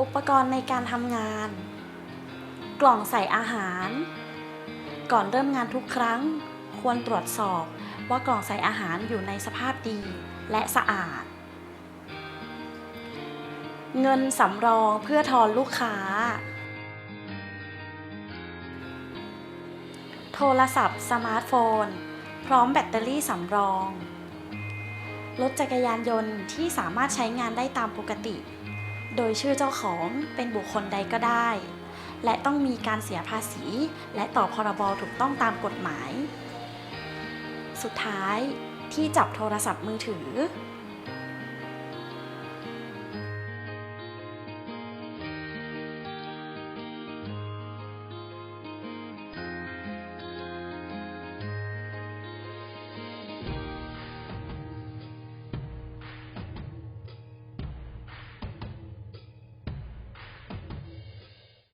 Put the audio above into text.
อุปกรณ์ในการทำงาน กล่องใส่อาหาร ก่อนเริ่มงานทุกครั้ง ควรตรวจสอบว่ากล่องใส่อาหารอยู่ในสภาพดีและสะอาด เงินสำรองเพื่อทอนลูกค้า โทรศัพท์สมาร์ทโฟน พร้อมแบตเตอรี่สำรอง รถจักรยานยนต์ที่สามารถใช้งานได้ตามปกติ โดยชื่อเจ้าของเป็นบุคคลใดก็ได้ และต้องมีการเสียภาษี และต่อพรบถูกต้องตามกฎหมาย สุดท้ายที่จับโทรศัพท์มือถือ